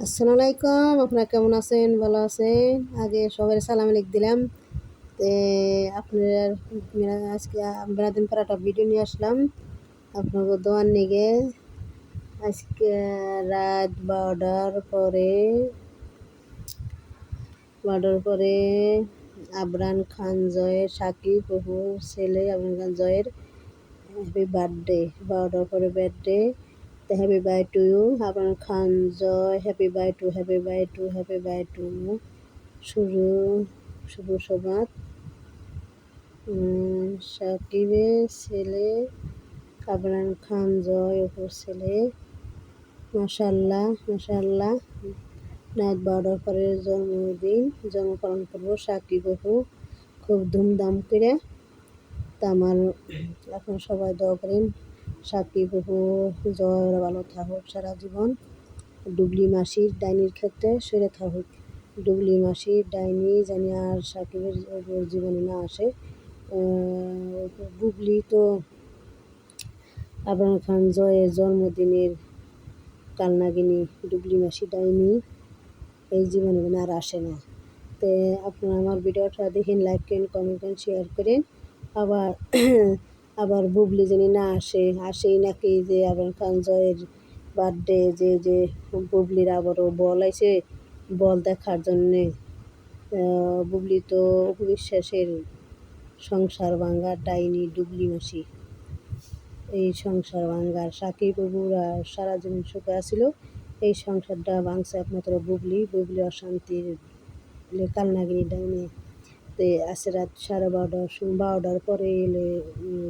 আসসালামু আলাইকুম আপনারা কেমন আছেন? ভালো আছেন? আগে সবাই সালাম লিখ দিলাম। তে আপনার আজকে বেড়াদিন পর একটা ভিডিও নিয়ে আসলাম। আপনাকে দোয়ার নিগে আজকে রাত বারোটার পরে বারোটার পরে আবরান খান জয়ের, সাকিব প্রভুর ছেলে আবরান খান জয়ের হ্যাপি বার্থডে বারোটার পরে birthday happy bye to you আপনার খান Joy happy bye to happy bye to happy bye to শুরু শুভ সবাত সাকিবের ছেলে কাবরান খান জয় অপুর ছেলে মাসাল্লাহ মাসাল্লাহ রাত বারোটার পরে জন্মদিন জন্ম করব সাকিব অপু খুব ধুমধাম করে। তা আমার, এখন সবাই দোয়া করেন। সাকিব অপু জয় ভালো থাকুক সারা জীবন। ডুবলি মাসির ডাইনির ক্ষেত্রে সেরে থাকুক ডুবলি মাসির ডাইনি জানি আর সাকিবের জীবনে না আসে। বুবলি তো আবরাম খান জয়ের জন্মদিনের কালনাগিনী, ডুবলি মাসি ডাইনি এই জীবনে আর আসে না। তো আপনারা আমার ভিডিওটা দেখেন লাইক করেন কমেন্ট করেন শেয়ার করেন। আবার আবার বুবলি যিনি না আসে, আসেই নাকি যে আবার কাঞ্জয়ের বার্থডে যে যে বুবলির আবারও বল আছে বল দেখার জন্যে। বুবলি তো অপবিশ্বাসের সংসার ভাঙ্গার ডাইনি ডুবলি মাসি। এই সংসার ভাঙ্গার সাকিব বাবুরা সারা জীবন সুখে আসিল এই সংসারটা ভাঙছে একমাত্র বুবলি বুবলি অশান্তির কালনাগিনী ডাইনি। তে আসে রাত সাড়ে বারোটার বারোটার পরে এলে,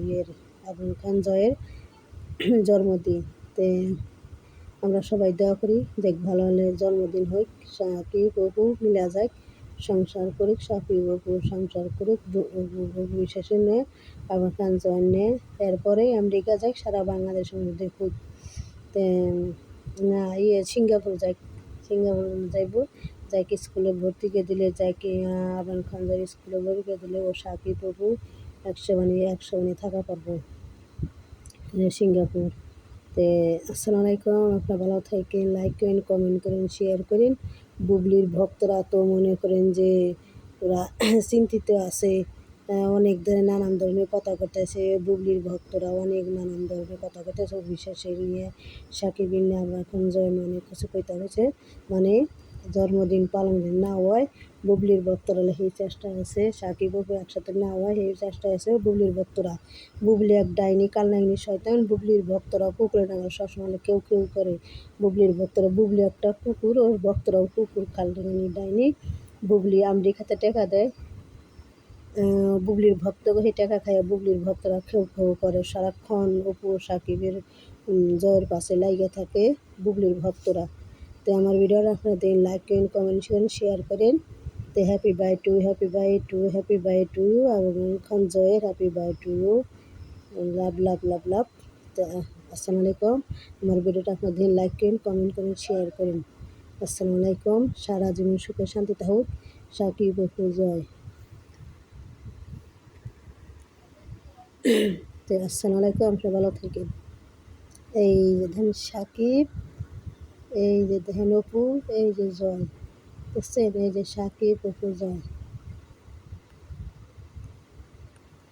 ইয়ের আবুল খান জয়ের জন্মদিন। তে আমরা সবাই দোয়া করি, দেখ ভালো হলে জন্মদিন হোক, সাকি বপু মিলা যাক, সংসার করুক, সাকি বপু সংসার করুক বিশেষে নে, আবুল খান জয়ের নে এরপরে আমেরিকা যাক, সারা বাংলাদেশের মধ্যে খুব না ইয়ে সিঙ্গাপুর যাই, সিঙ্গাপুর যাইব। যাকে স্কুলে ভর্তি করে দিলে যাকে আবরান খান যাই স্কুলে ভর্তি করে দিলে ও সাকিব প্রভু একশো মানে একশো মানে থাকা পারব। সিঙ্গাপুর। তে, আসসালামু আলাইকুম। আপনারা ভালো থাকেন লাইক করেন কমেন্ট করেন শেয়ার করেন। বুবলির ভক্তরা তো মনে করেন যে ওরা চিন্তিত আছে। অনেক ধরনের নানান ধরনের কথা করতেছে বুবলির ভক্তরা অনেক নানান ধরনের কথা করতেছে বিশ্বাসের নিয়ে সাকিব নিয়ে আমরা এখন জয় মানে কিছু কইতে হয়েছে মানে জন্মদিন পালন না হয়, বুবলির ভক্তরা সেই চেষ্টা আছে, সাকিব একসাথে না হয় সেই চেষ্টা আছে বুবলির ভক্তরা। বুবলি এক ডাইনি কালনাইনি শয়তান, বুবলির ভক্তরা পুকুরে ডাঙা সবসময় কেউ কেউ করে। বুবলির ভক্তরা, বুবলি একটা কুকুর ওর ভক্তরাও কুকুর কালনাইনি ডাইনি, বুবলি আমেরিকাতে টেকা দেয়। বুবলির ভক্ত সেই টাকা খাইয়া বুবলির ভক্তরা খেউ খেউ করে। সারাক্ষণ অপু সাকিবের জয়ের পাশে লাইগে থাকে বুবলির ভক্তরা। তো আমার ভিডিওটা আপনারা দিন লাইক করেন কমেন্ট করেন শেয়ার করেন। তো happy bye to happy bye to happy bye to এবং খান জয়ের happy bye to love love love love তো, আসসালামু আলাইকুম। আমার ভিডিওটা আপনার দিন লাইক করেন কমেন্ট করেন শেয়ার করেন। আসসালামু আলাইকুম। সারা জীবন সুখে শান্তিতে হোক সাকিব জয়। তো, আসসালামু আলাইকুম। আপনারা ভালো থাকেন। এই সাকিব। এই যে দেখেন অপু এই যে জয়। বুঝছেন? এই যে সাকিব অপু জয়।